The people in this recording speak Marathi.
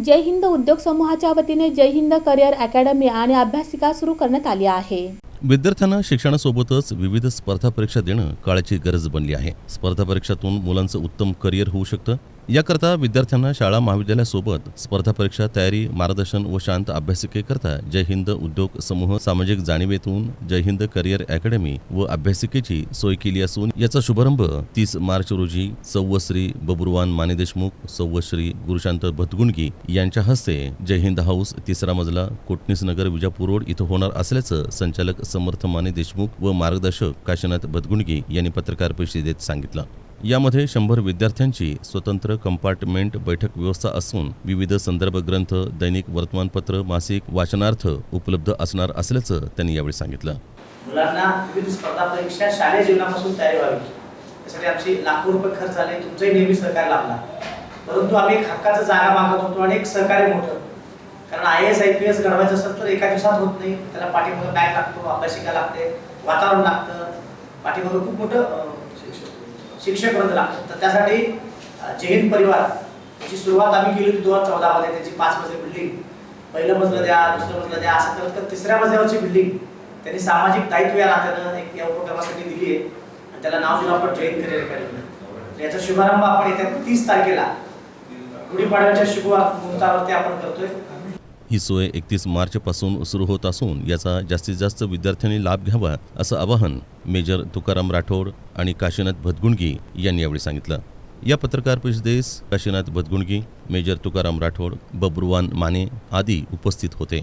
जय हिंद उद्योग समूहाच्या वतीने जय हिंद करिअर अकॅडमी आणि अभ्यासिका सुरू करण्यात आली आहे. विद्यार्थ्यांना शिक्षणासोबतच विविध स्पर्धा परीक्षा देणं काळाची गरज बनली आहे. स्पर्धा परीक्षातून मुलांचं उत्तम करिअर होऊ शकतं. याकरता विद्यार्थ्यांना शाळा महाविद्यालयासोबत स्पर्धा परीक्षा तयारी मार्गदर्शन व शांत अभ्यासिकेकरता जय हिंद उद्योग समूह सामाजिक जाणीवेतून जय हिंद करिअर अकॅडमी व अभ्यासिकेची सोय केली असून याचा शुभारंभ तीस मार्च रोजी सव्वश्री बबुरवान माने देशमुख सौवश्री गुरुशांत भतगुंडगी यांच्या हस्ते जय हिंद हाऊस तिसरा मजला कोटणीस नगर विजापूर रोड इथं होणार असल्याचं संचालक समर्थ माने देशमुख व मार्गदर्शक काशीनाथ भतगुंडगी यांनी पत्रकार परिषदेत सांगितलं. यामध्ये शंभर विद्यार्थ्यांची स्वतंत्र कंपार्टमेंट बैठक व्यवस्था असून विविध संदर्भ ग्रंथ दैनिक वर्तमानपत्र मासिक वाचनार्थ उपलब्ध असणार असल्याचं त्यांनी यावेळी सांगितलं. मुलांना विविध स्पर्धा परीक्षा शालेय जीवनापासून तयारी व्हावी. त्यासाठी आमची लाखो रुपये खर्च आले. तुमचंही नेहमी सहकार्य लाभला परंतु आम्ही एक हक्काचं जागा मागत होतो आणि एक सहकार्य मोठं. कारण I S I P S घडवायचं असेल तर एका दिवसात होत नाही. त्याला पाठीमागं बॅग लागतो अभ्यासिका लागते वातावरण लागतं. पाठीमागं खूप मोठं शिक्षक वर्ग तर त्यासाठी जैन परिवार जी सुरुवात आम्ही केली होती दोन हजार चौदामध्ये त्याची पाच मजली बिल्डिंग पहिलं मजलं द्या दुसरं मजलं द्या असं करत तर तिसऱ्या मजल्यावरची बिल्डिंग त्यांनी सामाजिक दायित्व या नात्यानं एक या उपक्रमासाठी दिली आहे. आणि त्याला नाव दिलं आपण जैन करिअर अकॅडमी. याचा शुभारंभ आपण येत्या तीस तारखेला गुढीपाडव्याच्या शुभ मुहूर्तावरती आपण करतोय. ही सोय एकतीस मार्चपासून सुरू होत असून याचा जास्तीत जास्त विद्यार्थ्यांनी लाभ घ्यावा असं आवाहन मेजर तुकाराम राठोड आणि काशीनाथ भदगुणगी यांनी यावेळी सांगितलं. या पत्रकार परिषदेस काशीनाथ भदगुणगी मेजर तुकाराम राठोड बब्रुवान माने आदी उपस्थित होते.